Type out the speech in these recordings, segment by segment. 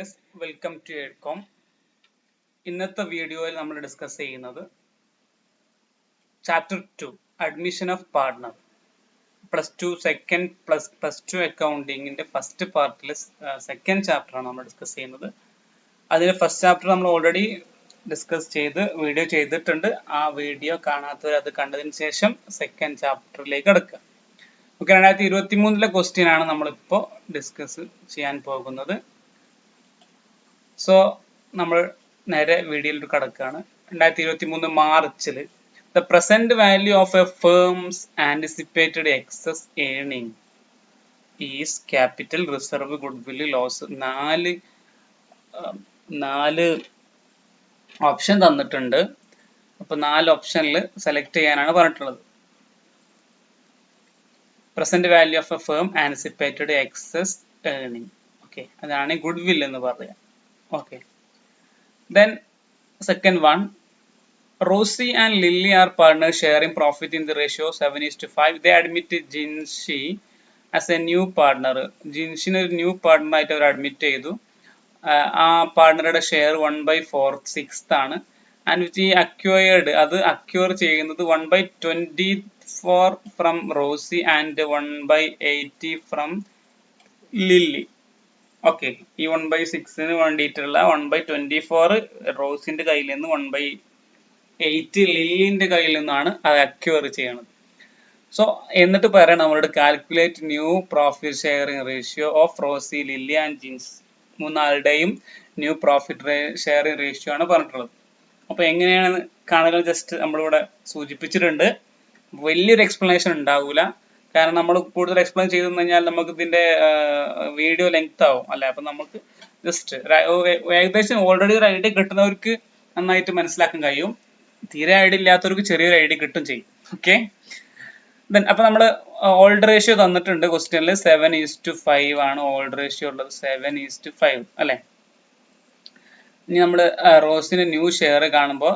Dears welcome to എഡ്കോം ഇന്നത്തെ വീഡിയോയിൽ നമ്മൾ ഡിസ്കസ് ചെയ്യുന്നത് chapter two admission of partner. Plus two second plus plus two അക്കൗണ്ടിങ്ങിന്റെ first പാർട്ടിലെ second ചാപ്റ്ററാണ് നമ്മൾ ഡിസ്കസ് ചെയ്യുന്നത്. അതിൽ ഫസ്റ്റ് ചാപ്റ്റർ നമ്മൾ ഓൾറെഡി ഡിസ്കസ് ചെയ്ത് വീഡിയോ ചെയ്തിട്ടുണ്ട്. ആ വീഡിയോ കാണാത്തവർ അത് കണ്ടതിന് ശേഷം സെക്കൻഡ് ചാപ്റ്ററിലേക്ക് അടുക്കുക. ഓക്കെ രണ്ടായിരത്തി ഇരുപത്തി മൂന്നിലെ ക്വസ്റ്റ്യൻ ആണ് നമ്മളിപ്പോ ഡിസ്കസ് ചെയ്യാൻ പോകുന്നത്. സോ നമ്മൾ നേരെ വീഡിയോയിൽ കടക്കുകയാണ് രണ്ടായിരത്തി ഇരുപത്തി മൂന്ന് മാർച്ചിൽ the present value of a firm's anticipated excess earning is capital reserve goodwill loss നാല് നാല് ഓപ്ഷൻ തന്നിട്ടുണ്ട്. അപ്പൊ നാല് ഓപ്ഷനിൽ സെലക്ട് ചെയ്യാനാണ് പറഞ്ഞിട്ടുള്ളത്. Present value of a firm anticipated excess earning okay അതാണ് ഗുഡ് വിൽ എന്ന് പറയാം. Okay then second one Rosy and Lily are partner sharing profit in the ratio seven is to five they admit Jinshi as a new partner ജിൻഷിന് ഒരു new partner ആയിട്ട് അവർ admit ചെയ്തു. ആ പാർട്ണറുടെ share one by four sixth ആണ്. And which ഈ acquired അത് acquire ചെയ്യുന്നത് one by twenty four from Rosy and one by eighty from Lily okay ഈ വൺ ബൈ സിക്സിന് വേണ്ടിയിട്ടുള്ള വൺ ബൈ ട്വന്റി ഫോർ റോസിന്റെ കയ്യിൽ നിന്ന് വൺ ബൈ എയ്റ്റ് ലില്ലിന്റെ കയ്യിൽ നിന്നാണ് അത് അക്വയർ ചെയ്യണത്. സോ എന്നിട്ട് പറയണം നമ്മളോട് calculate new profit sharing ratio of Rosie Lily and Jins മൂന്നാളുടെയും new profit sharing ratio ആണ് പറഞ്ഞിട്ടുള്ളത്. അപ്പൊ എങ്ങനെയാണ് കാണുക? ജസ്റ്റ് നമ്മളിവിടെ സൂചിപ്പിച്ചിട്ടുണ്ട്. വലിയൊരു എക്സ്പ്ലനേഷൻ ഉണ്ടാവൂല. കാരണം നമ്മൾ കൂടുതൽ എക്സ്പ്ലെയിൻ ചെയ്തു കഴിഞ്ഞാൽ നമുക്ക് ഇതിന്റെ വീഡിയോ ലെങ്ത് ആവും അല്ലെ? അപ്പൊ നമുക്ക് ജസ്റ്റ് ഏകദേശം ഓൾറെഡി ഒരു ഐഡിയ കിട്ടുന്നവർക്ക് നന്നായിട്ട് മനസ്സിലാക്കാൻ കഴിയും. തീരെ ഐഡിയ ഇല്ലാത്തവർക്ക് ചെറിയൊരു ഐഡിയ കിട്ടും ചെയ്യും. ഓക്കെ ദെൻ അപ്പൊ നമ്മൾ ഓൾഡ് റേഷ്യോ തന്നിട്ടുണ്ട് ക്വസ്റ്റ്യനിൽ സെവൻ ഈസ് ടു ഫൈവ് ആണ് ഓൾഡ് റേഷ്യോ ഉള്ളത്. സെവൻ ഈസ് ടു ഫൈവ് അല്ലെ? ഇനി നമ്മൾ റോസിന് ന്യൂ ഷെയർ കാണുമ്പോൾ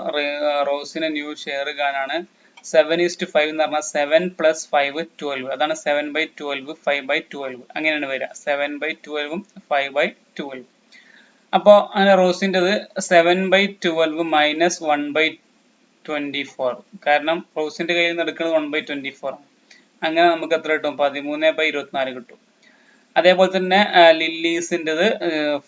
റോസിന് ന്യൂ ഷെയർ കാണാണ്. സെവൻ ഈസ് ടു ഫൈവ് എന്ന് പറഞ്ഞാൽ സെവൻ പ്ലസ് ഫൈവ് ട്വൽവ് അതാണ് seven by twelve five by twelve അങ്ങനെയാണ് വരിക. സെവൻ ബൈ ട്വൽവും ഫൈവ് ബൈ ട്വൽവ് അപ്പോൾ അങ്ങനെ റോസിന്റെത് seven by twelve minus one by twenty four കാരണം റോസിന്റെ കയ്യിൽ നിന്ന് എടുക്കുന്നത് വൺ ബൈ ട്വന്റി ഫോർ അങ്ങനെ നമുക്ക് എത്ര കിട്ടും? പതിമൂന്ന് ബൈ ഇരുപത്തിനാല് കിട്ടും. അതേപോലെ തന്നെ ലില്ലീസിന്റെത്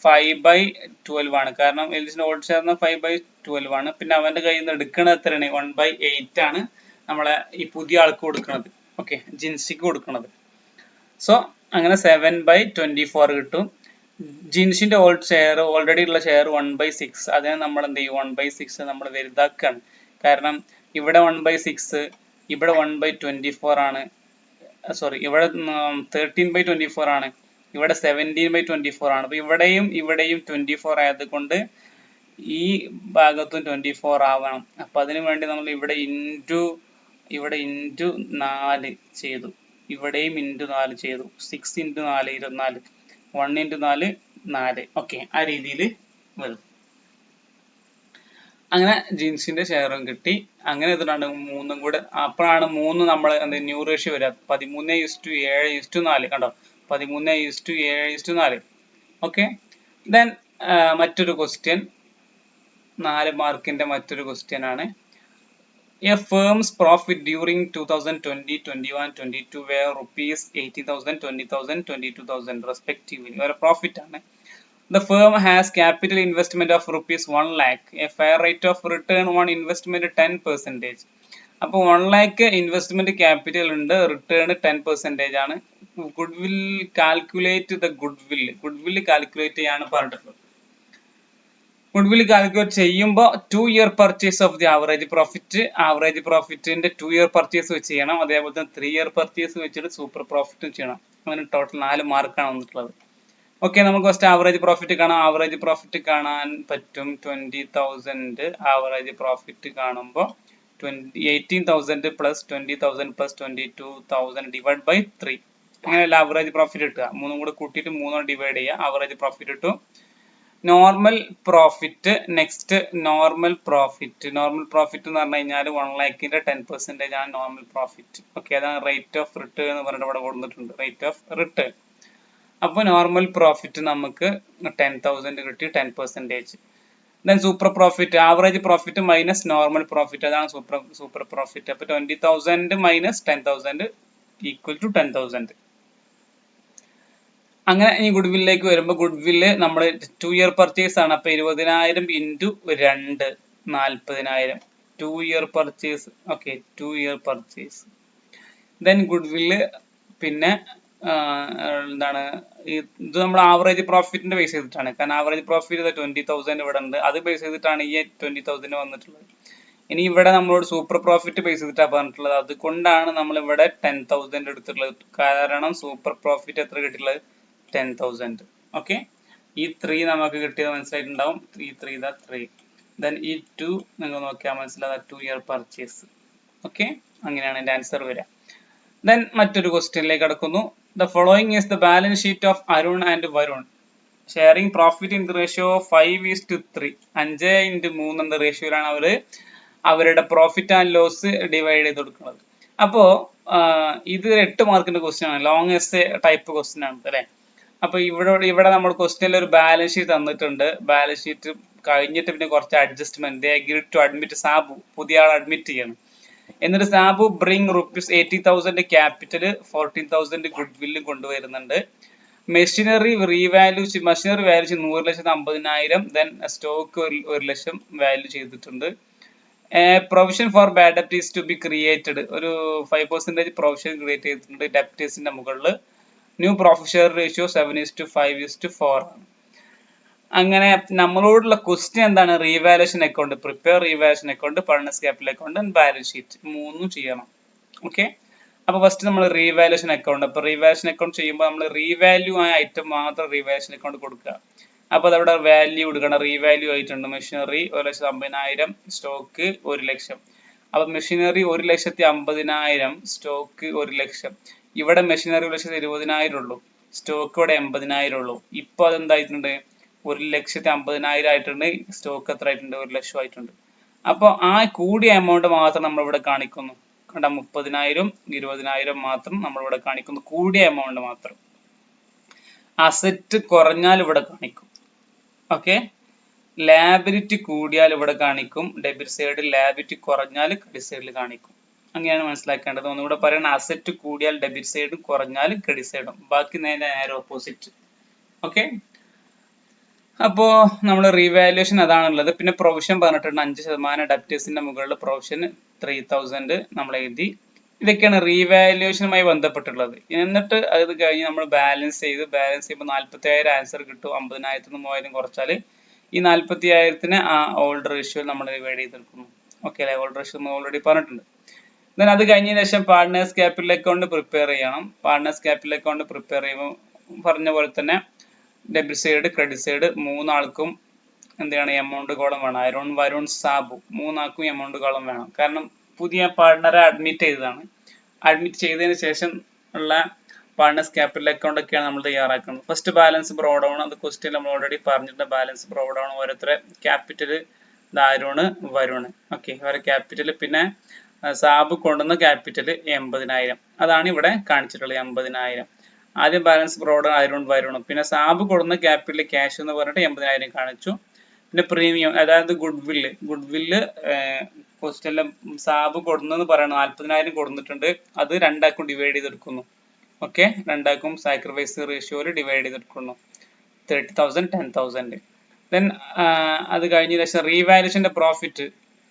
ഫൈവ് ബൈ ട്വൽവ് ആണ്. കാരണം ലില്ലീസിന്റെ old share five by twelve ആണ്. പിന്നെ അവന്റെ കയ്യിൽ നിന്ന് എടുക്കുന്നത് എത്രയാണ്? വൺ ബൈ എയ്റ്റ് ആണ് നമ്മളെ ഈ പുതിയ ആൾക്ക് കൊടുക്കുന്നത് ഓക്കെ ജിൻസിക്ക് കൊടുക്കുന്നത് സോ അങ്ങനെ സെവൻ ബൈ ട്വന്റി ഫോർ കിട്ടും. ജിൻസിന്റെ ഓൾഡ് ഷെയർ ഓൾറെഡി ഉള്ള ഷെയർ വൺ ബൈ സിക്സ് അതിനെ നമ്മൾ എന്ത് ചെയ്യും? വൺ ബൈ സിക്സ് നമ്മൾ വലുതാക്കുകയാണ്. കാരണം ഇവിടെ വൺ ബൈ സിക്സ് ഇവിടെ വൺ ബൈ ട്വന്റി ഫോർ ആണ്. സോറി ഇവിടെ തേർട്ടീൻ ബൈ ട്വന്റി ഫോർ ആണ്. ഇവിടെ സെവന്റീൻ ബൈ ട്വന്റി ഫോർ ആണ്. അപ്പോൾ ഇവിടെയും ഇവിടെയും ട്വന്റി ഫോർ ആയതുകൊണ്ട് ഈ ഭാഗത്തും ട്വന്റി ഫോർ ആവണം. അപ്പൊ അതിനു വേണ്ടി നമ്മൾ ഇവിടെ ഇന്റു ഇവിടെ ഇന്റു നാല് ചെയ്തു. ഇവിടെയും ഇന്റു നാല് ചെയ്തു. സിക്സ് ഇന്റു നാല് ഇരുപത്തിനാല്. വൺ ഇന്റു നാല് നാല്. ഓക്കെ ആ രീതിയിൽ വരും. അങ്ങനെ ജീൻസിന്റെ ഷെയറും കിട്ടി. അങ്ങനെ ഇതിനാണ് മൂന്നും കൂടെ. അപ്പോഴാണ് മൂന്ന് നമ്മൾ എന്ത് ന്യൂ റേഷ്യ വരിക പതിമൂന്ന് ഇസ്റ്റു ഏഴ് ഇസ്റ്റു നാല് കണ്ടോ? പതിമൂന്ന് ഇസ്റ്റു ഏഴ് ഇസ്റ്റു നാല്. ഓക്കെ? ദെൻ മറ്റൊരു ക്വസ്റ്റ്യൻ നാല് മാർക്കിന്റെ മറ്റൊരു ക്വസ്റ്റ്യൻ ആണ്. A firm's profit during two thousand twenty twenty one twenty two were rupees eighty thousand twenty thousand twenty two thousand respectively ഒരു പ്രോഫിറ്റ് ആണ്? The firm has capital investment of rupees 1 lakh, a fair rate of return on investment 10 percentage. അപ്പോൾ one lakh investment capital ഉണ്ട് return ten percentage ആണ്. Goodwill calculate the goodwill goodwill calculate ചെയ്യാണ് പറഞ്ഞിട്ടുള്ളത്. Goodwill calculate ചെയ്യുമ്പോൾ two year purchase of the average profit average പ്രോഫിറ്റിന്റെ two year purchase വെച്ച് ചെയ്യണം. അതേപോലെ തന്നെ ത്രീ ഇയർ പർച്ചേസ് വെച്ചിട്ട് സൂപ്പർ പ്രോഫിറ്റും ചെയ്യണം. അങ്ങനെ ടോട്ടൽ നാല് മാർക്കാണ് വന്നിട്ടുള്ളത്. ഓക്കെ നമുക്ക് ഫസ്റ്റ് ആവറേജ് പ്രോഫിറ്റ് കാണാം. ആവറേജ് പ്രോഫിറ്റ് കാണാൻ പറ്റും ട്വന്റി തൗസൻഡ് ആവറേജ് പ്രോഫിറ്റ് കാണുമ്പോൾ plus twenty thousand plus twenty two thousand divide by three അങ്ങനെയല്ല ആവറേജ് പ്രോഫിറ്റ് കിട്ടുക മൂന്നും കൂടെ കൂട്ടിയിട്ട് മൂന്നും ഡിവൈഡ് ചെയ്യുക. ആവറേജ് പ്രോഫിറ്റ് കിട്ടും normal profit next normal profit normal profit എന്ന് പറഞ്ഞു കഴിഞ്ഞാൽ വൺ ലാക്കിന്റെ ടെൻ പെർസെന്റേജ് ആണ് നോർമൽ പ്രോഫിറ്റ് ഓക്കെ അതാണ് റേറ്റ് ഓഫ് റിട്ടേൺ എന്ന് പറഞ്ഞിട്ട് ഇവിടെ കൊടുത്തിട്ടുണ്ട്. റേറ്റ് ഓഫ് റിട്ടേൺ അപ്പോൾ നോർമൽ പ്രോഫിറ്റ് നമുക്ക് ടെൻ തൗസൻഡ് കിട്ടി ten percentage then super profit average profit minus normal profit അതാണ് സൂപ്പർ സൂപ്പർ പ്രോഫിറ്റ് അപ്പോൾ twenty thousand minus ten thousand equal to ten thousand അങ്ങനെ ഇനി ഗുഡ് വില്ലിലേക്ക് വരുമ്പോൾ ഗുഡ് വില്ല് നമ്മൾ ടു ഇയർ പർച്ചേസ് ആണ്. അപ്പോൾ ഇരുപതിനായിരം ഇന്റു രണ്ട് നാൽപ്പതിനായിരം two year purchase okay two year purchase then goodwill പിന്നെ എന്താണ് ഇത് നമ്മൾ ആവറേജ് പ്രോഫിറ്റിന്റെ ബേസ് ചെയ്തിട്ടാണ്. കാരണം ആവറേജ് പ്രോഫിറ്റ് ട്വന്റി തൗസൻഡ് ഇവിടെ ഉണ്ട്. അത് ബേസ് ചെയ്തിട്ടാണ് ഈ ട്വന്റി തൗസൻഡ് വന്നിട്ടുള്ളത്. ഇനി ഇവിടെ നമ്മളോട് സൂപ്പർ പ്രോഫിറ്റ് ബേസ് ചെയ്തിട്ടാണ് പറഞ്ഞിട്ടുള്ളത്. അതുകൊണ്ടാണ് നമ്മൾ ഇവിടെ ടെൻ തൗസൻഡ് എടുത്തിട്ടുള്ളത്. കാരണം സൂപ്പർ പ്രോഫിറ്റ് എത്ര കിട്ടിയിട്ടുള്ളത്? ടെൻ തൗസൻഡ് ഓക്കെ ഈ ത്രീ നമുക്ക് കിട്ടിയത് മനസ്സിലായിട്ടുണ്ടാവും. ഈ ത്രീ ദ ത്രീ ദെൻ ഈ ടു നിങ്ങൾ നോക്കിയാൽ മനസ്സിലാകാം ടു ഇയർ പർച്ചേസ് ഓക്കെ അങ്ങനെയാണ് എന്റെ ആൻസർ വരിക. ദെൻ മറ്റൊരു ക്വസ്റ്റ്യനിലേക്ക് കടക്കുന്നു. The following is the balance sheet of Arun and Varun sharing profit in the ratio five is to three അഞ്ച് ഇന്റു മൂന്ന് എന്ന റേഷ്യോയിലാണ് അവർ അവരുടെ പ്രോഫിറ്റ് ആൻഡ് ലോസ് ഡിവൈഡ് ചെയ്ത് കൊടുക്കുന്നത്. അപ്പോൾ ഇത് എട്ട് മാർക്കിന്റെ ക്വസ്റ്റ്യൻ ആണ്. ലോങ് എസ് ടൈപ്പ് ക്വസ്റ്റ്യൻ ആണ് അല്ലേ? അപ്പോൾ ഇവിടെ ഇവിടെ നമ്മൾ ക്വസ്റ്റ്യനിൽ ഒരു ബാലൻസ് ഷീറ്റ് തന്നിട്ടുണ്ട്. ബാലൻസ് ഷീറ്റ് കഴിഞ്ഞിട്ട് പിന്നെ കുറച്ച് adjustment agree to admit Sabu. പുതിയ ആൾ അഡ്മിറ്റ് ചെയ്യണം. എന്നിട്ട് Sabu bring rupees eighty thousand capital fourteen thousand good വില്ലും കൊണ്ടുവരുന്നുണ്ട്. മെഷീനറി റീവാല്യൂ മെഷീനറി വാല്യൂ നൂറ് ലക്ഷത്തി അമ്പതിനായിരം ദെൻ സ്റ്റോക്ക് ഒരു ലക്ഷം വാല്യൂ ചെയ്തിട്ടുണ്ട്. പ്രൊവിഷൻ ഫോർ ബാഡ് ഡെപ്റ്റ് ഈസ് ടു ബി ക്രിയേറ്റഡ് ഒരു ഫൈവ് പെർസെന്റേജ് പ്രൊവിഷൻ ക്രിയേറ്റ് ചെയ്തിട്ടുണ്ട് ഡെപ്റ്റേഴ്സിന്റെ മുകളിൽ new professional ratio seven is to five is to four ആണ്. അങ്ങനെ നമ്മളോടുള്ള ക്വസ്റ്റ്യൻ എന്താണ്? Revaluation account prepare revaluation account partners capital account and balance sheet മൂന്നും ചെയ്യണം. ഓക്കെ അപ്പൊ ഫസ്റ്റ് നമ്മൾ റീവാലുവേഷൻ അക്കൗണ്ട് അപ്പൊ റീവാലുവേഷൻ അക്കൗണ്ട് ചെയ്യുമ്പോൾ നമ്മൾ റീവാല്യൂ ആയ ഐറ്റം മാത്രം റീവാലുവേഷൻ അക്കൗണ്ട് കൊടുക്കുക. അപ്പൊ അതവിടെ വാല്യൂ കൊടുക്കണം. റീവാല്യൂ ആയിട്ടുണ്ട്. മെഷീനറി ഒരു ലക്ഷത്തി അമ്പതിനായിരം സ്റ്റോക്ക് ഒരു ലക്ഷം. അപ്പൊ മെഷീനറി ഒരു ലക്ഷത്തി അമ്പതിനായിരം സ്റ്റോക്ക് ഒരു ലക്ഷം. ഇവിടെ മെഷീനറി ഒരു ലക്ഷത്തി ഇരുപതിനായിരം ഉള്ളൂ. സ്റ്റോക്ക് ഇവിടെ എൺപതിനായിരം ഉള്ളൂ. ഇപ്പൊ അതെന്തായിട്ടുണ്ട്? ഒരു ലക്ഷത്തി അമ്പതിനായിരം ആയിട്ടുണ്ട്. സ്റ്റോക്ക് എത്ര ആയിട്ടുണ്ട്? ഒരു ലക്ഷം ആയിട്ടുണ്ട്. അപ്പോൾ ആ കൂടിയ എമൗണ്ട് മാത്രം നമ്മൾ ഇവിടെ കാണിക്കുന്നു. കണ്ട മുപ്പതിനായിരം ഇരുപതിനായിരം മാത്രം നമ്മൾ ഇവിടെ കാണിക്കുന്നു. കൂടിയ എമൗണ്ട് മാത്രം. അസറ്റ് കുറഞ്ഞാൽ ഇവിടെ കാണിക്കും. ഓക്കെ ലാബിലിറ്റി കൂടിയാൽ ഇവിടെ കാണിക്കും. ഡെബിറ്റ് സൈഡിൽ ലാബിലിറ്റി കുറഞ്ഞാൽ ക്രെഡിറ്റ് സൈഡിൽ കാണിക്കും. അങ്ങനെയാണ് മനസ്സിലാക്കേണ്ടത്. ഒന്നുകൂടെ പറയണം. അസറ്റ് കൂടിയാൽ ഡെബിറ്റ് സൈഡും കുറഞ്ഞാൽ ക്രെഡിറ്റ് സൈഡും ബാക്കി നേരെ നേരെ ഓപ്പോസിറ്റ് ഓക്കെ അപ്പോ നമ്മൾ റീവാലുവേഷൻ അതാണുള്ളത്. പിന്നെ പ്രൊവിഷൻ പറഞ്ഞിട്ടുണ്ട്. അഞ്ച് ശതമാനം ഡെപ്റ്റേഴ്സിന്റെ മുകളിൽ പ്രൊവിഷൻ ത്രീ തൗസൻഡ് നമ്മൾ എഴുതി. ഇതൊക്കെയാണ് റീവാലുവേഷനുമായി ബന്ധപ്പെട്ടുള്ളത് എന്നിട്ട് അത് കഴിഞ്ഞ് നമ്മൾ ബാലൻസ് ചെയ്ത് ബാലൻസ് ചെയ്യുമ്പോൾ നാല്പത്തി ആയിരം ആൻസർ കിട്ടും. അമ്പതിനായിരത്തി നിന്ന് മൂവായിരം കുറച്ചാൽ ഈ നാല്പത്തി ആയിരത്തിന് ആ ഓൾഡ് റേഷ്യോ നമ്മൾ ഡിവൈഡ് ചെയ്തെടുക്കുന്നു. ഓക്കെ അല്ലെ? ഓൾഡ് റേഷ്യോ ഓൾറെഡി പറഞ്ഞിട്ടുണ്ട്. ദെൻ അത് കഴിഞ്ഞതിന് ശേഷം പാർട്ട്നേഴ്സ് ക്യാപിറ്റൽ അക്കൗണ്ട് പ്രിപ്പയർ ചെയ്യണം. പാർട്ട്നേഴ്സ് ക്യാപിറ്റൽ അക്കൗണ്ട് പ്രിപ്പയർ ചെയ്യുമ്പോൾ പറഞ്ഞ പോലെ തന്നെ ഡെബിറ്റ് സൈഡ് ക്രെഡിറ്റ് സൈഡ് മൂന്നാൾക്കും എന്താണ് എമൗണ്ട് കോളം വേണം. അരുൺ വരുൺ സാബു മൂന്നാൾക്കും എമൗണ്ട് കോളം വേണം. കാരണം പുതിയ പാർട്ട്ണറെ അഡ്മിറ്റ് ചെയ്തതാണ്. അഡ്മിറ്റ് ചെയ്തതിന് ശേഷം ഉള്ള പാർട്ട്നേഴ്സ് ക്യാപിറ്റൽ അക്കൗണ്ട് ഒക്കെയാണ് നമ്മൾ തയ്യാറാക്കുന്നത്. ഫസ്റ്റ് ബാലൻസ് ബ്രോഡൗൺ അത് ക്വസ്റ്റ്യൻ നമ്മൾ ഓൾറെഡി പറഞ്ഞിട്ടുണ്ട്. ബാലൻസ് ബ്രോഡൗൺ ഓരോരുത്തരെ ക്യാപിറ്റൽ ദാരുണ് വരുണ് ഓക്കെ അവരെ ക്യാപിറ്റൽ പിന്നെ സാബ് കൊണ്ടുവന്ന ക്യാപിറ്റൽ എൺപതിനായിരം. അതാണ് ഇവിടെ കാണിച്ചിട്ടുള്ളത് എൺപതിനായിരം. ആദ്യം ബാലൻസ് ബ്രോഡ് ആയിരം വരുൺ പിന്നെ സാബ് കൊടുന്ന ക്യാപിറ്റൽ ക്യാഷ് എന്ന് പറഞ്ഞിട്ട് എൺപതിനായിരം കാണിച്ചു. പിന്നെ പ്രീമിയം അതായത് ഗുഡ് വില്ല് ഗുഡ് വില്ല് സാബ് കൊടുന്നെന്ന് പറയണം. നാല്പതിനായിരം കൊടുത്തിട്ടുണ്ട് അത് രണ്ടാക്കും ഡിവൈഡ് ചെയ്തെടുക്കുന്നു. ഓക്കെ രണ്ടാക്കും സാക്രിഫൈസ് റേഷ്യോയിൽ divide ചെയ്തെടുക്കുന്നു. Thirty thousand ten thousand then അത് കഴിഞ്ഞ ശേഷം റീവാലുവേഷന്റെ പ്രോഫിറ്റ്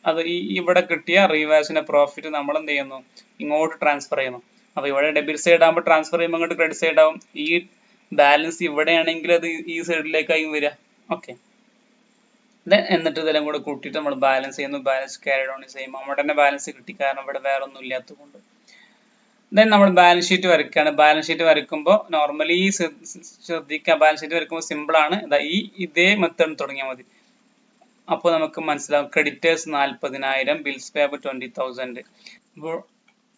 അത് ഈ ഇവിടെ കിട്ടിയ റീവാലുവേഷന്റെ പ്രോഫിറ്റ് നമ്മൾ എന്ത് ചെയ്യുന്നു? ഇങ്ങോട്ട് ട്രാൻസ്ഫർ ചെയ്യുന്നു. അപ്പൊ ഇവിടെ ഡെബിറ്റ് സൈഡ് ആകുമ്പോൾ ട്രാൻസ്ഫർ ചെയ്യുമ്പോൾ അങ്ങോട്ട് ക്രെഡിറ്റ് സൈഡ് ആവും. ഈ ബാലൻസ് ഇവിടെയാണെങ്കിൽ അത് ഈ സൈഡിലേക്കായി വരിക ഓക്കെ എന്നിട്ട് ഇതെല്ലാം കൂടെ കൂട്ടിയിട്ട് നമ്മൾ ബാലൻസ് ചെയ്യുന്നു. ബാലൻസ് ക്യാരി ഡൗൺ സെയിം അവിടെ തന്നെ ബാലൻസ് കിട്ടി. കാരണം ഇവിടെ വേറെ ഒന്നും ഇല്ലാത്തത് കൊണ്ട് ദെൻ നമ്മൾ ബാലൻസ് ഷീറ്റ് വരയ്ക്കുകയാണ് ബാലൻസ് ഷീറ്റ് വരയ്ക്കുമ്പോൾ നോർമലി ശ്രദ്ധിക്കുക ബാലൻസ് ഷീറ്റ് വരയ്ക്കുമ്പോൾ സിമ്പിൾ ആണ്. ഈ ഇതേ മെത്തേഡ് തുടങ്ങിയാൽ മതി. അപ്പോൾ നമുക്ക് മനസ്സിലാവും. ക്രെഡിറ്റേഴ്സ് നാൽപ്പതിനായിരം ബിൽസ് പേബിൾ ട്വന്റി തൗസൻഡ് അപ്പോൾ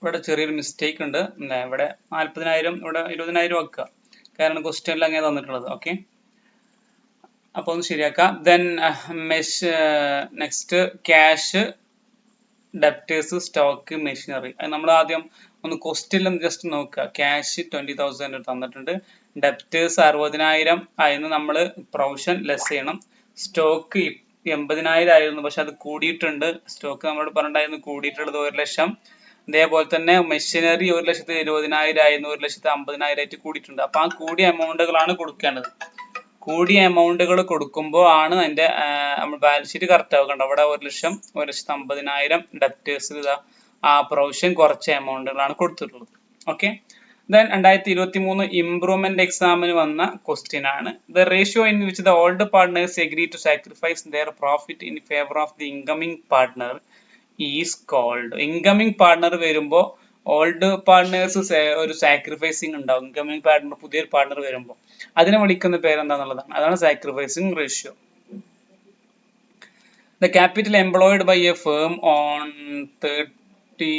ഇവിടെ ചെറിയൊരു മിസ്റ്റേക്ക് ഉണ്ട്. ഇവിടെ നാൽപ്പതിനായിരം ഇവിടെ ഇരുപതിനായിരം വെക്കുക കാരണം ക്വസ്റ്റ്യനിൽ അങ്ങനെ തന്നിട്ടുള്ളത്. ഓക്കെ അപ്പോൾ ഒന്ന് ശരിയാക്കാം. Then mesh next cash debtors stock machinery അത് നമ്മൾ ആദ്യം ഒന്ന് ക്വസ്റ്റ്യനിൽ ജസ്റ്റ് നോക്കുക. ക്യാഷ് ട്വന്റി തൗസൻഡ് തന്നിട്ടുണ്ട്. ഡെപ്റ്റേഴ്സ് അറുപതിനായിരം ആയിരുന്നു നമ്മൾ പ്രൊവിഷൻ ലെസ് ചെയ്യണം. സ്റ്റോക്ക് എൺപതിനായിരം ആയിരുന്നു. പക്ഷെ അത് കൂടിയിട്ടുണ്ട്. സ്റ്റോക്ക് നമ്മളോട് പറഞ്ഞിട്ടുണ്ടായിരുന്നു കൂടിയിട്ടുള്ളത് ഒരു ലക്ഷം. അതേപോലെ തന്നെ മെഷീനറി ഒരു ലക്ഷത്തി ഇരുപതിനായിരം ആയിരുന്നു ഒരു ലക്ഷത്തി അമ്പതിനായിരം ആയിട്ട് കൂടിയിട്ടുണ്ട്. അപ്പൊ ആ കൂടിയ എമൗണ്ടുകളാണ് കൊടുക്കേണ്ടത്. കൂടിയ എമൗണ്ടുകൾ കൊടുക്കുമ്പോൾ ആണ് അതിന്റെ നമ്മൾ ബാലൻസ് ഷീറ്റ് കറക്റ്റ് ആവുക. അവിടെ ഒരു ലക്ഷം ഒരു ലക്ഷത്തി അമ്പതിനായിരം ഡെപ്റ്റേഴ്സ് ഇതാ ആ പ്രൊവിഷൻ കുറച്ച എമൗണ്ടുകളാണ് കൊടുത്തിട്ടുള്ളത്. ഓക്കെ ദെൻ രണ്ടായിരത്തി ഇരുപത്തി മൂന്ന് ഇംപ്രൂവ്മെന്റ് എക്സാമിന് വന്ന ക്വസ്റ്റ്യൻ ആണ്. The ratio in which the old partners agree to sacrifice their profit in favour of the incoming partner is called incoming partner വരുമ്പോൾ ഓൾഡ് പാർട്ട്നേഴ്സ് ഒരു സാക്രിഫൈസിങ് ഉണ്ടാവും. ഇൻകമ്മിങ് പാർട്ണർ പുതിയൊരു പാർട്ണർ വരുമ്പോൾ അതിനെ വിളിക്കുന്ന പേരെന്താന്നുള്ളതാണ്. അതാണ് sacrificing ratio the capital employed by a firm on thirty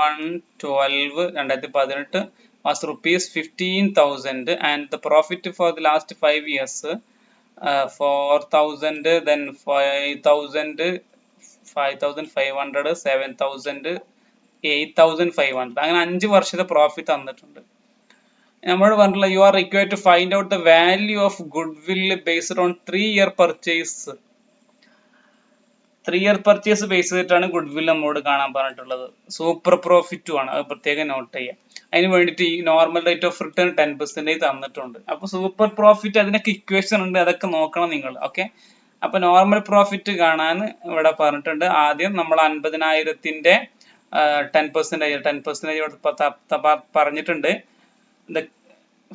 one twelve രണ്ടായിരത്തി പതിനെട്ട് was rupees 15,000 and the profit for the last five years uh, 4,000 then 5,000 5,500 7,000 8,500 അങ്ങനെ അഞ്ച് വർഷത്തെ പ്രോഫിറ്റ് തന്നിട്ടുണ്ട്. നമ്മളോട് പറഞ്ഞിട്ടുള്ള you are required to find out the value of goodwill based on three year purchase three year purchase base ചെയ്തിട്ടാണ് goodwill നമ്മളോട് കാണാൻ പറഞ്ഞിട്ടുള്ളത്. സൂപ്പർ പ്രോഫിറ്റും ആണ്. അത് പ്രത്യേകം നോട്ട് ചെയ്യുക അതിന് വേണ്ടിയിട്ട് ഈ normal rate of return ten percentage തന്നിട്ടുണ്ട്. അപ്പോൾ സൂപ്പർ പ്രോഫിറ്റ് അതിനൊക്കെ ഇക്വേഷൻ ഉണ്ട്. അതൊക്കെ നോക്കണം നിങ്ങൾ. ഓക്കെ അപ്പൊ നോർമൽ പ്രോഫിറ്റ് കാണാൻ ഇവിടെ പറഞ്ഞിട്ടുണ്ട്. ആദ്യം നമ്മൾ അൻപതിനായിരത്തിന്റെ ടെൻ പെർസെന്റേജ് ടെൻ പെർസെന്റേജ് ഇവിടെ പറഞ്ഞിട്ടുണ്ട്.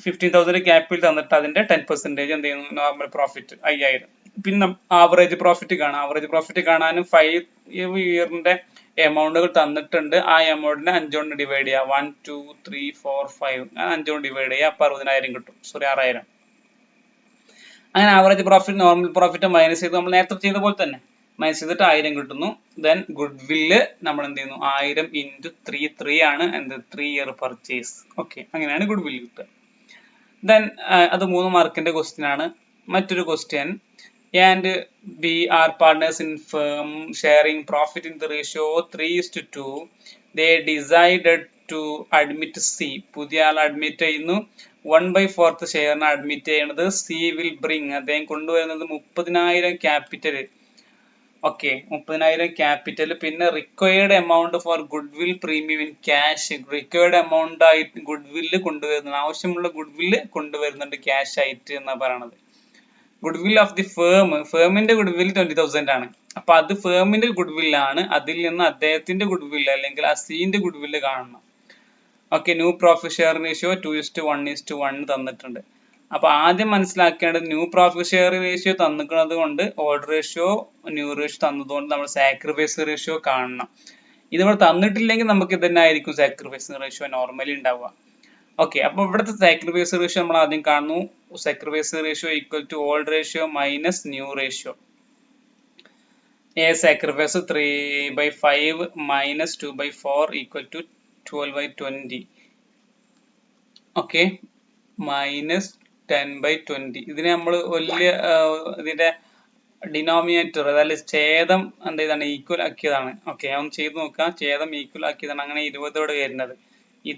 ഫിഫ്റ്റീൻ തൗസൻഡ് ക്യാപിറ്റൽ തന്നിട്ട് അതിന്റെ ടെൻ പെർസെന്റേജ് എന്ത് ചെയ്യുന്നു? നോർമൽ പ്രോഫിറ്റ് അയ്യായിരം. പിന്നെ ആവറേജ് പ്രോഫിറ്റ് കാണാം. ആവറേജ് പ്രോഫിറ്റ് കാണാനും ഫൈവ് ഇയറിന്റെ എമൗണ്ടുകൾ തന്നിട്ടുണ്ട്. ആ എമൗണ്ടിനെ അഞ്ചോണ്ട് ഡിവൈഡ് ചെയ്യുക one two three four five അഞ്ചോണ്ട് divide ചെയ്യുക അപ്പൊ അറുപതിനായിരം കിട്ടും. സോറി ആറായിരം. അങ്ങനെ average profit normal profit minus ചെയ്ത് നമ്മൾ നേരത്തെ ചെയ്ത പോലെ തന്നെ. മൈനസ് ചെയ്തിട്ട് ആയിരം കിട്ടുന്നു. ദെൻ ഗുഡ് വില്ല് നമ്മൾ എന്ത് ചെയ്യുന്നു? ആയിരം ഇന്റു ത്രീ ത്രീ ആണ് എന്ത് ത്രീ ഇയർ പർച്ചേസ് ഓക്കെ അങ്ങനെയാണ് ഗുഡ് വില്ല് കിട്ടുക ദെൻ അത് മൂന്ന് മാർക്കിന്റെ ക്വസ്റ്റ്യൻ ആണ്. മറ്റൊരു question and B R partners in firm sharing profit in the ratio three is to they decided to admit C പുതിയ ആൾ അഡ്മിറ്റ് ചെയ്യുന്നു. വൺ ബൈ ഫോർത്ത് ഷെയറിന് അഡ്മിറ്റ് ചെയ്യുന്നത് സി വിൽ ബ്രിങ് അദ്ദേഹം കൊണ്ടുവരുന്നത് മുപ്പതിനായിരം ക്യാപിറ്റൽ ഓക്കെ മുപ്പതിനായിരം ക്യാപിറ്റൽ പിന്നെ required amount for goodwill premium in cash required amount ആയിട്ട് ഗുഡ് വില്ല് കൊണ്ടുവരുന്നത്. ആവശ്യമുള്ള ഗുഡ് വില്ല് കൊണ്ടുവരുന്നുണ്ട് ക്യാഷ് ആയിട്ട് എന്നാണ് പറയണത്. Goodwill of the firm ഫേമിന്റെ ഗുഡ് വിൽ ട്വന്റി തൗസൻഡ് ആണ്. അപ്പൊ അത് ഫേമിന്റെ ഗുഡ് വില്ലാണ് അതിൽ നിന്ന് അദ്ദേഹത്തിന്റെ ഗുഡ് വില്ല് അല്ലെങ്കിൽ ആ സീന്റെ ഗുഡ് വില്ല് കാണണം. Okay new profit share ratio two is to one is to one തന്നിട്ടുണ്ട്. അപ്പൊ ആദ്യം മനസ്സിലാക്കേണ്ടത് ന്യൂ പ്രോഫിറ്റ് ഷെയർ റേഷ്യോ തന്നിക്കുന്നത് കൊണ്ട് ഓൾഡ് റേഷ്യോ ന്യൂ റേഷ്യോ തന്നതുകൊണ്ട് നമ്മൾ സാക്രിഫൈസ് റേഷ്യോ കാണണം. ഇതിവിടെ തന്നിട്ടില്ലെങ്കിൽ നമുക്ക് ഇത് തന്നെ ആയിരിക്കും സാക്രിഫൈസ് റേഷ്യോ നോർമലി ഉണ്ടാവുക. ഓക്കെ അപ്പൊ ഇവിടുത്തെ സാക്രിഫൈസ് റേഷ്യോ നമ്മൾ ആദ്യം കാണുന്നു. Sacrifice ratio equal to old ratio minus new ratio A sacrifice three by five minus two by four equal to twelve by twenty okay minus ten by twenty ഇതിനെ നമ്മൾ വലിയ ഇതിന്റെ denominator അതായത് ഛേദം എന്താ ഇതാണ് ഈക്വൽ ആക്കിയതാണ്. ഓക്കെ ഒന്ന് ചെയ്ത് നോക്കാം ഛേദം ഈക്വൽ ആക്കിയതാണ് അങ്ങനെ ഇരുപതോടെ വരുന്നത്. ഈ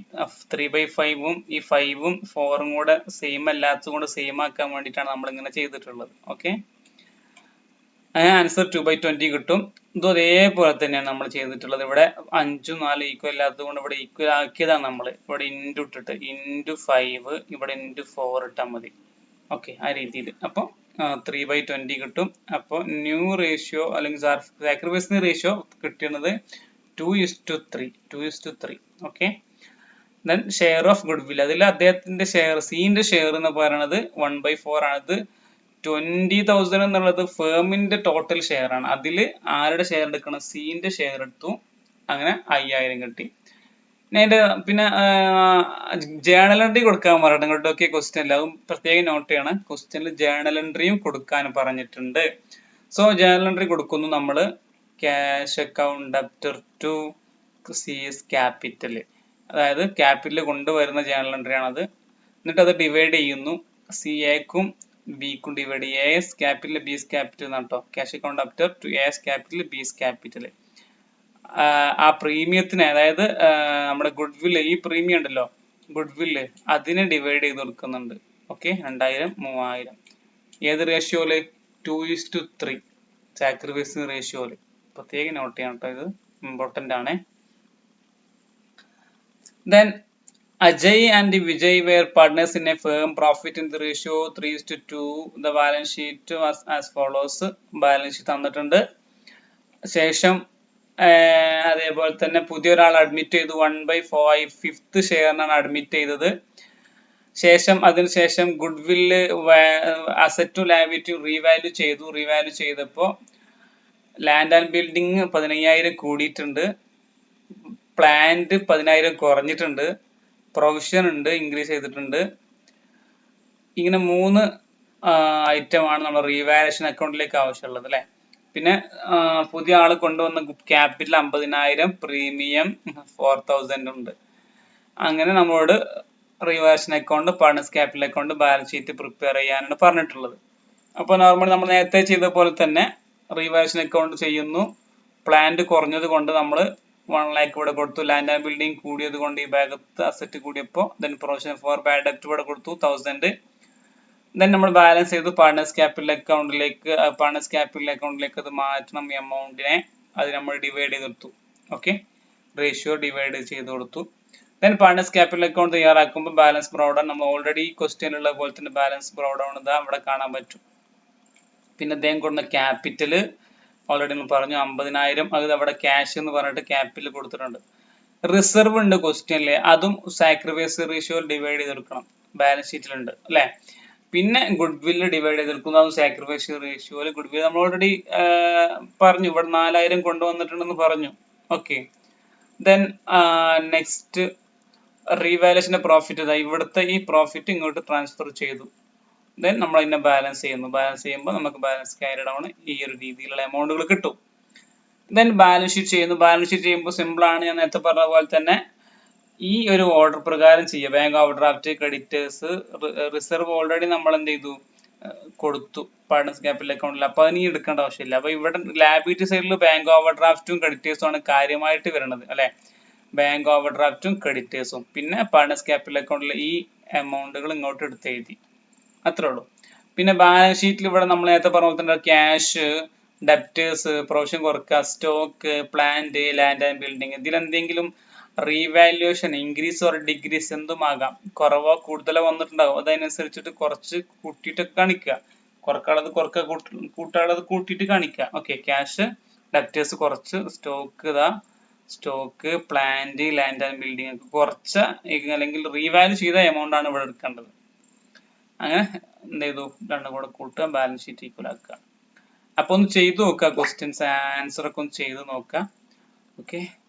ത്രീ ബൈ ഫൈവും ഈ ഫൈവും ഫോറും കൂടെ സെയിം അല്ലാത്തത് കൊണ്ട് സെയിം ആക്കാൻ വേണ്ടിയിട്ടാണ് നമ്മൾ ഇങ്ങനെ ചെയ്തിട്ടുള്ളത്. Okay answer two by twenty കിട്ടും. ഇതും അതേപോലെ തന്നെയാണ് നമ്മൾ ചെയ്തിട്ടുള്ളത്. ഇവിടെ അഞ്ചും നാലും ഈക്വൽ അല്ലാത്തത് കൊണ്ട് ഇവിടെ ഈക്വൽ ആക്കിയതാണ് നമ്മൾ ഇവിടെ ഇന്റു ഇട്ടിട്ട് ഇന്റു ഫൈവ് ഇവിടെ ഇന്റു ഫോർ ഇട്ടാൽ മതി. ഓക്കെ ആ രീതിയിൽ. അപ്പോൾ ത്രീ ബൈ ട്വന്റി കിട്ടും. അപ്പോൾ ന്യൂ റേഷ്യോ അല്ലെങ്കിൽ സാക്രിഫൈസിന് റേഷ്യോ കിട്ടുന്നത് two is to three two is to three okay then share of goodwill അതിൽ അദ്ദേഹത്തിന്റെ ഷെയർ സീന്റെ ഷെയർ എന്ന് പറയുന്നത് വൺ ബൈ ഫോർ ആണ്. ഇത് ട്വന്റി തൗസൻഡ് എന്നുള്ളത് ഫേമിന്റെ ടോട്ടൽ ഷെയർ ആണ്. അതിൽ ആരുടെ ഷെയർ എടുക്കണം? സീന്റെ ഷെയർ എടുത്തു. അങ്ങനെ അയ്യായിരം കിട്ടി. അതിന്റെ പിന്നെ ജേണൽ എൻട്രി കൊടുക്കാൻ പറഞ്ഞിട്ടുണ്ട് ഇങ്ങോട്ടൊക്കെ ക്വസ്റ്റ്യൻ അല്ല. അതും പ്രത്യേകം നോട്ട് ചെയ്യണം. ക്വസ്റ്റ്യനിൽ ജേണൽ എൻട്രിയും കൊടുക്കാൻ പറഞ്ഞിട്ടുണ്ട്. സോ ജേണൽ എൻട്രി കൊടുക്കുന്നു നമ്മൾ cash account debtor to C S capital അതായത് ക്യാപിറ്റൽ കൊണ്ടുവരുന്ന ജേണൽ എൻട്രി ആണത്. എന്നിട്ട് അത് ഡിവൈഡ് ചെയ്യുന്നു സി എക്കും ബിക്കും ഡിവൈഡ് ചെയ്യുക A S capital B S capital എന്നാണ് കേട്ടോ cash account അപ്റ്റർ to A's capital B's capital ആ പ്രീമിയത്തിന് അതായത് നമ്മുടെ ഗുഡ് വില്ല് ഈ പ്രീമിയം ഉണ്ടല്ലോ ഗുഡ് വില്ല് അതിനെ ഡിവൈഡ് ചെയ്ത് കൊടുക്കുന്നുണ്ട്. ഓക്കെ രണ്ടായിരം മൂവായിരം. ഏത് റേഷ്യോയിൽ two is to three sacrifice റേഷ്യോയിൽ പ്രത്യേകം നോട്ട് ചെയ്യണം കേട്ടോ ഇത്. ഇമ്പോർട്ടന്റ് ആണേ. Then Ajay and Vijay were partners in a firm profit in the ratio three two to the balance sheet as follows balance sheet തന്നിട്ടുണ്ട്. ശേഷം അതേപോലെ തന്നെ പുതിയൊരാൾ അഡ്മിറ്റ് ചെയ്തു. വൺ ബൈ ഫൈവ് ഫിഫ്ത്ത് ഷെയറിനാണ് അഡ്മിറ്റ് ചെയ്തത്. ശേഷം അതിനുശേഷം goodwill asset to liability revalue ചെയ്തു. റീവാല്യൂ ചെയ്തപ്പോൾ ലാൻഡ് ആൻഡ് ബിൽഡിംഗ് പതിനയ്യായിരം കൂടിയിട്ടുണ്ട്. പ്ലാന്റ് പതിനായിരം കുറഞ്ഞിട്ടുണ്ട്. പ്രൊവിഷൻ ഉണ്ട് ഇൻക്രീസ് ചെയ്തിട്ടുണ്ട്. ഇങ്ങനെ മൂന്ന് ഐറ്റമാണ് നമ്മൾ റീവാലേഷൻ അക്കൗണ്ടിലേക്ക് ആവശ്യമുള്ളത് അല്ലേ? പിന്നെ പുതിയ ആൾ കൊണ്ടുവന്ന ക്യാപിറ്റൽ അമ്പതിനായിരം പ്രീമിയം ഫോർ തൗസൻഡ് ഉണ്ട്. അങ്ങനെ നമ്മളോട് revaluation account partners capital account balance sheet prepare ചെയ്യാനാണ് പറഞ്ഞിട്ടുള്ളത്. അപ്പോൾ നോർമലി നമ്മൾ നേരത്തെ ചെയ്ത പോലെ തന്നെ റീവാലേഷൻ അക്കൗണ്ട് ചെയ്യുന്നു. പ്ലാന്റ് കുറഞ്ഞത് കൊണ്ട് നമ്മൾ വൺ ലാക്ക് ഇവിടെ കൊടുത്തു. ലാൻഡ് ആൻഡ് ബിൽഡിംഗ് കൂടിയത് കൊണ്ട് ഈ ഭാഗത്ത് അസറ്റ് കൂടിയപ്പോൾ ദെൻ പ്രൊവിഷൻ ഫോർ ബാഡ് ഡെപ്റ്റ് ഇവിടെ കൊടുത്തു തൗസൻഡ് ദെൻ നമ്മൾ ബാലൻസ് ചെയ്തു പാർട്ണേഴ്സ് ക്യാപിറ്റൽ അക്കൗണ്ടിലേക്ക് പാർട്ണേഴ്സ് ക്യാപിറ്റൽ അക്കൗണ്ടിലേക്ക് അത് മാറ്റണം ഈ എമൗണ്ടിനെ അത് നമ്മൾ ഡിവൈഡ് ചെയ്ത് കൊടുത്തു ഓക്കെ റേഷ്യോ ഡിവൈഡ് ചെയ്ത് കൊടുത്തു. ദെൻ പാർട്ണേഴ്സ് ക്യാപിറ്റൽ അക്കൗണ്ട് തയ്യാറാക്കുമ്പോൾ ബാലൻസ് ബ്രൗഡൗൺ നമ്മൾ ഓൾറെഡി ക്വസ്റ്റ്യനിലുള്ള പോലെ തന്നെ ബാലൻസ് ബ്രൗഡൗൺ ഇതാ ഇവിടെ കാണാൻ പറ്റും. പിന്നെ അദ്ദേഹം കൊടുക്കുന്ന ക്യാപിറ്റൽ ഓൾറെഡി നമ്മൾ പറഞ്ഞു അമ്പതിനായിരം അത് അവിടെ ക്യാഷ് എന്ന് പറഞ്ഞിട്ട് ക്യാപിറ്റൽ കൊടുത്തിട്ടുണ്ട്. റിസർവ് ഉണ്ട് ക്വസ്റ്റ്യനിൽ അതും സാക്രിഫൈസ് റേഷ്യോ ഡിവൈഡ് ചെയ്തെടുക്കണം. ബാലൻസ് ഷീറ്റിലുണ്ട് അല്ലേ? പിന്നെ ഗുഡ് വില്ല് ഡിവൈഡ് ചെയ്തെടുക്കുന്നു. അതും സാക്രിഫൈസ് റേഷ്യോയിൽ ഗുഡ് വില്ല് നമ്മൾ ഓൾറെഡി പറഞ്ഞു. ഇവിടെ നാലായിരം കൊണ്ടുവന്നിട്ടുണ്ടെന്ന് പറഞ്ഞു. ഓക്കെ ദെൻ നെക്സ്റ്റ് റീവാലേഷന്റെ പ്രോഫിറ്റ് ഇതാ ഇവിടുത്തെ ഈ പ്രോഫിറ്റ് ഇങ്ങോട്ട് ട്രാൻസ്ഫർ ചെയ്തു. ദെൻ നമ്മൾ അതിനെ ബാലൻസ് ചെയ്യുന്നു. ബാലൻസ് ചെയ്യുമ്പോൾ നമുക്ക് ബാലൻസ് ക്യാരി ഡൗൺ ഈ ഒരു രീതിയിലുള്ള എമൗണ്ടുകൾ കിട്ടും. ദെൻ ബാലൻസ് ഷീറ്റ് ചെയ്യുന്നു. ബാലൻസ് ഷീറ്റ് ചെയ്യുമ്പോൾ സിമ്പിൾ ആണ്. ഞാൻ നേരത്തെ പറഞ്ഞ പോലെ തന്നെ ഈ ഒരു ഓർഡർ പ്രകാരം ചെയ്യുക. Bank overdraft creditors reserve already നമ്മൾ എന്ത് ചെയ്തു? കൊടുത്തു. പാർട്ണേഴ്സ് ക്യാപിറ്റൽ അക്കൗണ്ടിൽ അപ്പോൾ അതിന് എടുക്കേണ്ട ആവശ്യമില്ല. അപ്പോൾ ഇവിടെ ലാബിലിറ്റി സൈഡിൽ ബാങ്ക് ഓവർ ഡ്രാഫ്റ്റും ക്രെഡിറ്റേഴ്സും ആണ് കാര്യമായിട്ട് വരുന്നത് അല്ലെ? ബാങ്ക് ഓവർ ഡ്രാഫ്റ്റും ക്രെഡിറ്റേഴ്സും പിന്നെ പാർട്ണേഴ്സ് ക്യാപിറ്റൽ അക്കൗണ്ടിൽ ഈ എമൗണ്ടുകൾ ഇങ്ങോട്ട് എടുത്ത് എഴുതി. അത്രേ ഉള്ളൂ. പിന്നെ ബാലൻസ് ഷീറ്റിൽ ഇവിടെ നമ്മൾ നേരത്തെ പറഞ്ഞ പോലെ ക്യാഷ് ഡെപ്റ്റേഴ്സ് പ്രൊവിഷൻ കുറക്കുക stock plant land and building ഇതിലെന്തെങ്കിലും revaluation increase or decrease എന്തുമാകാം കുറവോ കൂടുതലോ വന്നിട്ടുണ്ടാകും. അതനുസരിച്ചിട്ട് കുറച്ച് കൂട്ടിയിട്ട് കാണിക്കുക. കുറക്കാളത് കുറക്ക കൂട്ടാളത് കൂട്ടിയിട്ട് കാണിക്കുക. ഓക്കെ ക്യാഷ് ഡെപ്റ്റേഴ്സ് കുറച്ച് സ്റ്റോക്ക് ഇതാ. Stock plant land and building ഒക്കെ കുറച്ച് അല്ലെങ്കിൽ റീവാല്യൂ ചെയ്ത എമൗണ്ട് ആണ് ഇവിടെ എടുക്കേണ്ടത്. അങ്ങനെ എന്ത് ചെയ്തു? രണ്ടും കൂടെ കൂട്ടുക ബാലൻസ് ഷീറ്റ് ഈക്വൽ ആക്കുക. അപ്പൊ ഒന്ന് ചെയ്തു നോക്കുക ക്വസ്റ്റ്യൻസ് ആൻസർ ഒക്കെ ഒന്ന് ചെയ്തു നോക്കുക. ഓക്കെ